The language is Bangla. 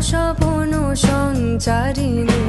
সপন সঞ্চারিণী